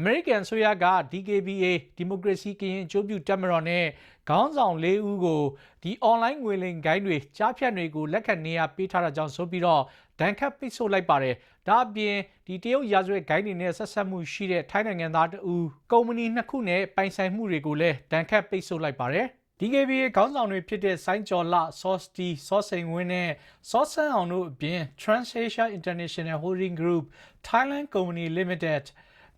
အမေရိကန်ဆိုရက DKBA ဒီမိုကရေစီကရင်အကျိုးပြုတက်မတော်နဲ့ခေါင်းဆောင်၄ဦးကိုဒီအွန်လိုင်းငွေလိမ်ဂိုင်းတွေကြားဖြတ်တွေကိုလက်ခံနေရပေးထားတာကြောင့်ဆိုပြီးတော့ဒဏ်ခတ်ပိတ်ဆို့လိုက်ပါတယ်။ဒါအပြင်ဒီတရုတ်ရာဇဝတ်ဂိုင်းတွေနဲ့ဆက်ဆက်မှုရှိတဲ့ထိုင်းနိုင်ငံသားတဦးကုမ္ပဏီနှစ်ခုနဲ့ပိုင်ဆိုင်မှုတွေကိုလည်းဒဏ်ခတ်ပိတ်ဆို့လိုက်ပါတယ်။ DKBA ခေါင်းဆောင်တွေဖြစ်တဲ့ဆိုင်းကျော်လဆော့စတီဆော့စိန်ဝင်းနဲ့ဆော့ဆန်းအောင်တို့အပြင် Transasia International Holding Group Thailand Company Limited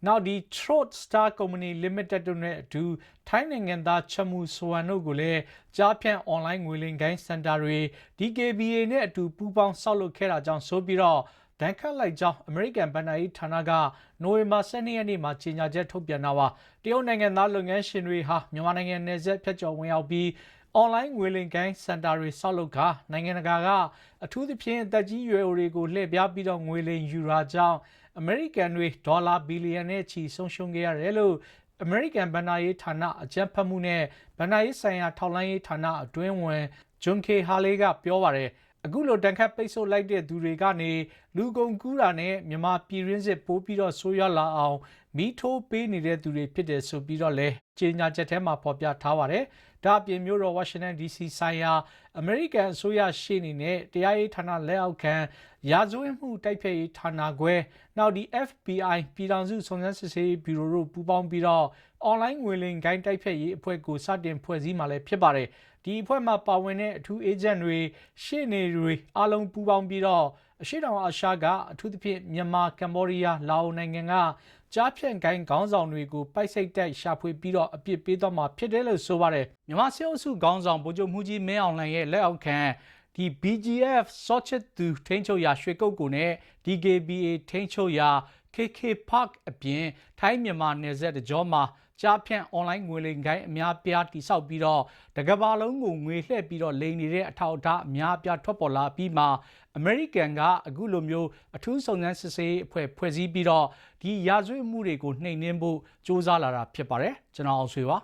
နောက်ဒီ Throat Star Company Limited တို့နဲ့အတူထိုင်းနိုင်ငံသားချမှုဆွမ်တို့ကိုလည်းကြားဖြန့် online ငွေလိမ်ကိုင်းစင်တာတွေ DKBA နဲ့အတူပူးပေါင်းဆောက်လုပ်ခဲ့တာကြောင့်ဆိုပြီးတော့ဒဏ်ခတ်လိုက်ကြောင်းအမေရိကန်ဗဏ္ဍာရေးဌာနကနိုဝင်ဘာ12ရက်နေ့မှာကြေညာချက်ထုတ်ပြန်တာပါတရုတ်နိုင်ငံသားလုပ်ငန်းရှင်တွေဟာမြန်မာနိုင်ငံနယ်စပ်ဖြတ်ကျော်ဝင်ရောက်ပြီး အွန်လိုင်းငွေလိမ်ကိုင်းစင်တာတွေဆောက်လုပ်ကာနိုင်ငံတကာကအထူးသဖြင့်အသက်ကြီးရွယ်အိုတွေကိုလှည့်ပြားပြီးတော့ငွေလိမ်ယူတာကြောင့်အမေရိကန်တွေဒေါ်လာဘီလီယံနဲ့ချီဆုံးရှုံးခဲ့ရတယ်လို့အမေရိကန်ဗဏ္ဍာရေးဌာနအကြံဖတ်မှုနဲ့ဗဏ္ဍာရေးဆိုင်ရာထောက်လှမ်းရေးဌာနအတွင်းဝင်ဂျွန်ကေဟာလေးကပြောပါတယ် အခုလိုတန်ခတ်ပိတ်ဆို့လိုက်တဲ့သူတွေကနေလူကုန်ကူးတာနဲ့မြန်မာပြည်ရင်းစစ်ပိုးပြီးတော့ဆိုးရွားလာအောင်မိထိုးပေးနေတဲ့သူတွေဖြစ်တယ်ဆိုပြီးတော့လဲကြေညာချက်ထဲမှာဖော်ပြထားပါတယ်။ဒါအပြင်မြို့တော်ဝါရှင်တန် DC ဆိုင်ရာအမေရိကန်အစိုးရရှေ့နေနဲ့တရားရေးဌာနလက်အောက်ခံရာဇဝတ်မှုတိုက်ဖျက်ရေးဌာနခွဲနောက်ဒီ FBI ပြည်ထောင်စုစုံစမ်းစစ်ဆေးရေးဘျူရိုတို့ပူးပေါင်းပြီးတော့ online ငွေလိမ်ဂိုင်းတိုက်ဖျက်ရေးအဖွဲ့ကိုစတင်ဖွဲ့စည်းမှလည်းဖြစ်ပါတယ်။ ဒီအဖွဲ့မှာပါဝင်တဲ့အထူးအေဂျင့်တွေရှေ့နေတွေအားလုံးပူးပေါင်းပြီးတော့အရှိတောင်အာရှကအထူးသဖြင့်မြန်မာကမ္ဘောဒီးယားလာအိုနိုင်ငံကကြားဖြန့်ကိုင်းခေါင်းဆောင်တွေကိုပိုက်စိတ်တိုက်ရှာဖွေပြီးတော့အပြစ်ပေးတော့မှာဖြစ်တယ်လို့ဆိုပါတယ်မြန်မာစစ်အုပ်စုခေါင်းဆောင်ဗိုလ်ချုပ်မှုကြီးမင်းအောင်လှိုင်ရဲ့လက်အောက်ခံဒီ BGF စောချစ်သူထိန်းချုပ်ရာရွှေကုတ်ကိုနဲ့ DKBA ထိန်းချုပ်ရာ KK Park အပြင်ထိုင်းမြန်မာနယ်စပ်တကြောမှာ ကြားဖြန့် online ငွေလိမ်ကိုင်းအများပြားတိစောက်ပြီးတော့တကဘာလုံးကိုငွေလှည့်ပြီးတော့လိမ်နေတဲ့အထောက်အထားအများပြားထွက်ပေါ်လာပြီးမှအမေရိကန်ကအခုလိုမျိုးအထူးစုံစမ်းစစ်ဆေးအဖွဲ့ဖွဲ့စည်းပြီးတော့ဒီရာဇဝတ်မှုတွေကိုနှိမ်နင်းဖို့စ조사လာတာဖြစ်ပါတယ်ကျွန်တော်အောင်ဆွေပါ